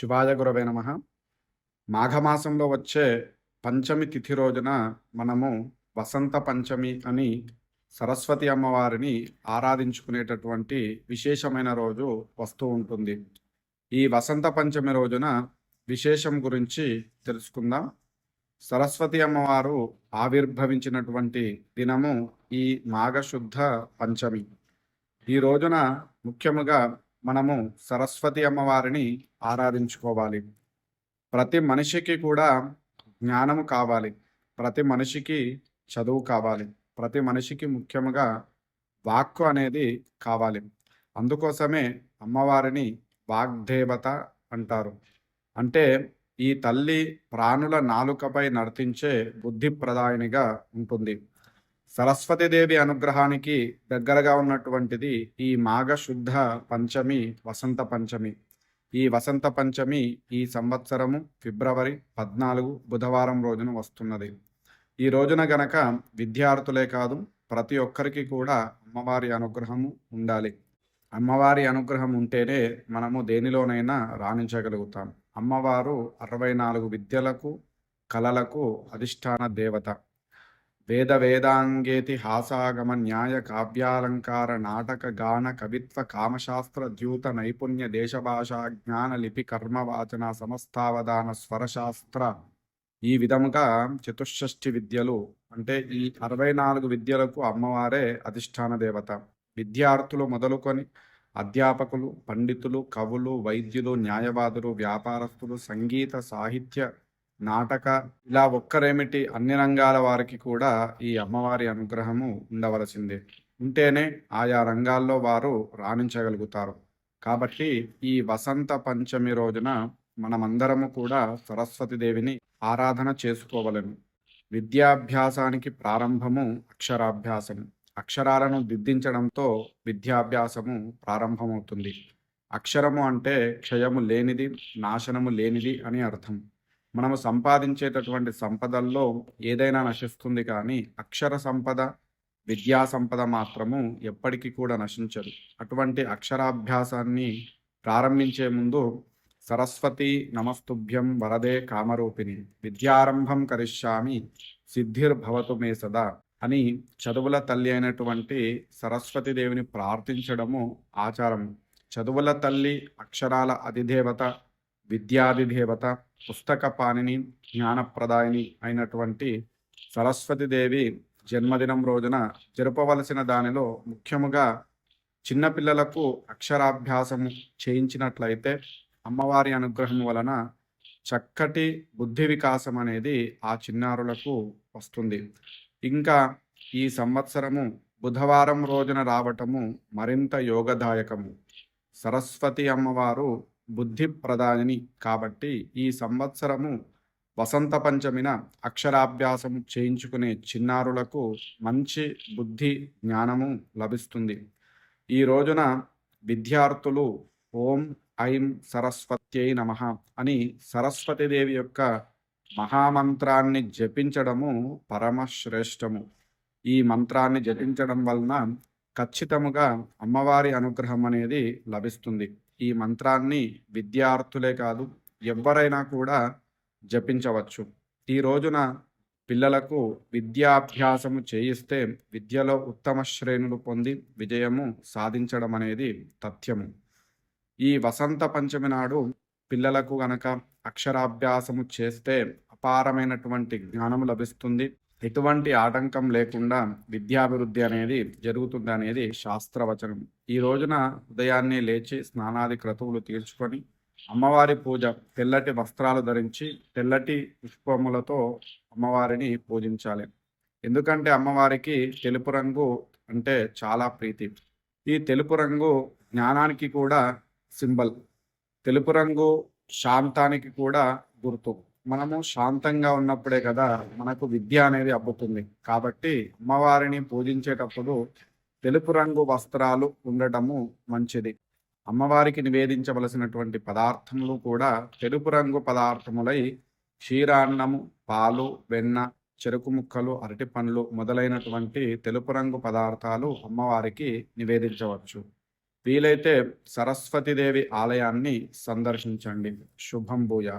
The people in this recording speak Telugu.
శివాయ గురవే నమ. మాఘమాసంలో వచ్చే పంచమి తిథి రోజున మనము వసంత పంచమి అని సరస్వతి అమ్మవారిని ఆరాధించుకునేటటువంటి విశేషమైన రోజు వస్తూ ఉంటుంది. ఈ వసంత పంచమి రోజున విశేషం గురించి తెలుసుకుందాం. సరస్వతి అమ్మవారు ఆవిర్భవించినటువంటి దినము ఈ మాఘశుద్ధ పంచమి. ఈ రోజున ముఖ్యముగా మనము సరస్వతి అమ్మవారిని ఆరాధించుకోవాలి. ప్రతి మనిషికి కూడా జ్ఞానము కావాలి. ప్రతి మనిషికి చదువు కావాలి. ప్రతి మనిషికి ముఖ్యముగా వాక్కు అనేది కావాలి. అందుకోసమే అమ్మవారిని వాగ్దేవత అంటారు. అంటే ఈ తల్లి ప్రాణుల నాలుకపై నర్తించే బుద్ధి ప్రదాయనిగా ఉంటుంది. సరస్వతీదేవి అనుగ్రహానికి దగ్గరగా ఉన్నటువంటిది ఈ మాఘశుద్ధ పంచమి వసంత పంచమి. ఈ వసంత పంచమి ఈ సంవత్సరము ఫిబ్రవరి పద్నాలుగు బుధవారం రోజున వస్తున్నది. ఈ రోజున గనక విద్యార్థులే కాదు ప్రతి ఒక్కరికి కూడా అమ్మవారి అనుగ్రహము ఉండాలి. అమ్మవారి అనుగ్రహం ఉంటేనే మనము దేనిలోనైనా రాణించగలుగుతాం. అమ్మవారు అరవై నాలుగు విద్యలకు కళలకు అధిష్టాన దేవత. వేద వేదాంగేతిహాసాగమ న్యాయ కావ్యాలంకార నాటక గాన కవిత్వ కామశాస్త్ర ద్యూత నైపుణ్య దేశభాషా జ్ఞాన లిపి కర్మవాచన సమస్తావధాన స్వరశాస్త్ర. ఈ విధముగా చతుషష్ఠి విద్యలు అంటే ఈ అరవై నాలుగు విద్యలకు అమ్మవారే అధిష్టాన దేవత. విద్యార్థులు మొదలుకొని అధ్యాపకులు పండితులు కవులు వైద్యులు న్యాయవాదులు వ్యాపారస్తులు సంగీత సాహిత్య నాటక ఇలా ఒక్కరేమిటి అన్ని రంగాల వారికి కూడా ఈ అమ్మవారి అనుగ్రహము ఉండవలసిందే. ఉంటేనే ఆయా రంగాల్లో వారు రాణించగలుగుతారు. కాబట్టి ఈ వసంత పంచమి రోజున మనమందరము కూడా సరస్వతి దేవిని ఆరాధన చేసుకోవలను. విద్యాభ్యాసానికి ప్రారంభము అక్షరాభ్యాసము. అక్షరాలను దిద్దించడంతో విద్యాభ్యాసము ప్రారంభమవుతుంది. అక్షరము అంటే క్షయము లేనిది నాశనము లేనిది అని అర్థం. మనము సంపాదించేటటువంటి సంపదల్లో ఏదైనా నశిస్తుంది కానీ అక్షర సంపద విద్యా సంపద మాత్రము ఎప్పటికీ కూడా నశించదు. అటువంటి అక్షరాభ్యాసాన్ని ప్రారంభించే ముందు సరస్వతి నమస్తుభ్యం వరదే కామరూపిణి విద్యారంభం కరిష్యామి సిద్ధిర్భవతు మే సదా అని చదువుల తల్లి అయినటువంటి సరస్వతి దేవిని ప్రార్థించడము ఆచారం. చదువుల తల్లి అక్షరాల అధిదేవత విద్యాధిదేవత పుస్తక పాణిని జ్ఞానప్రదాయిని అయినటువంటి సరస్వతి దేవి జన్మదినం రోజున జరపవలసిన దానిలో ముఖ్యముగా చిన్నపిల్లలకు అక్షరాభ్యాసము చేయించినట్లయితే అమ్మవారి అనుగ్రహం వలన చక్కటి బుద్ధి వికాసం అనేది ఆ చిన్నారులకు వస్తుంది. ఇంకా ఈ సంవత్సరము బుధవారం రోజున రావటము మరింత యోగదాయకము. సరస్వతి అమ్మవారు బుద్ధి ప్రధాని కాబట్టి ఈ సంవత్సరము వసంత పంచమిన అక్షరాభ్యాసం చేయించుకునే చిన్నారులకు మంచి బుద్ధి జ్ఞానము లభిస్తుంది. ఈ రోజున విద్యార్థులు ఓం ఐం సరస్వత్యై నమ అని సరస్వతీదేవి యొక్క మహామంత్రాన్ని జపించడము పరమశ్రేష్టము. ఈ మంత్రాన్ని జపించడం వలన ఖచ్చితముగా అమ్మవారి అనుగ్రహం అనేది లభిస్తుంది. ఈ మంత్రాన్ని విద్యార్థులే కాదు ఎవరైనా కూడా జపించవచ్చు. ఈ రోజున పిల్లలకు విద్యాభ్యాసము చేయిస్తే విద్యలో ఉత్తమ శ్రేణులు పొంది విజయము సాధించడం అనేది తథ్యము. ఈ వసంత పంచమి నాడు పిల్లలకు గనక అక్షరాభ్యాసము చేస్తే అపారమైనటువంటి జ్ఞానం లభిస్తుంది. ఎటువంటి ఆటంకం లేకుండా విద్యాభివృద్ధి అనేది జరుగుతుంది అనేది శాస్త్రవచనం. ఈ రోజున ఉదయాన్నే లేచి స్నానాది క్రతువులు తీర్చుకొని అమ్మవారి పూజ తెల్లటి వస్త్రాలు ధరించి తెల్లటి పుష్పములతో అమ్మవారిని పూజించాలి. ఎందుకంటే అమ్మవారికి తెలుపు రంగు అంటే చాలా ప్రీతి. ఈ తెలుపు రంగు జ్ఞానానికి కూడా సింబల్. తెలుపు రంగు శాంతానికి కూడా గుర్తు. మనము శాంతంగా ఉన్నప్పుడే కదా మనకు విద్య అనేది అబ్బుతుంది. కాబట్టి అమ్మవారిని పూజించేటప్పుడు తెలుపు రంగు వస్త్రాలు ఉండటము మంచిది. అమ్మవారికి నివేదించవలసినటువంటి పదార్థములు కూడా తెలుపు రంగు పదార్థములై క్షీరాన్నము పాలు వెన్న చెరుకు ముక్కలు అరటి పండ్లు మొదలైనటువంటి తెలుపు రంగు పదార్థాలు అమ్మవారికి నివేదించవచ్చు. వీలైతే సరస్వతీదేవి ఆలయాన్ని సందర్శించండి. శుభం భూయా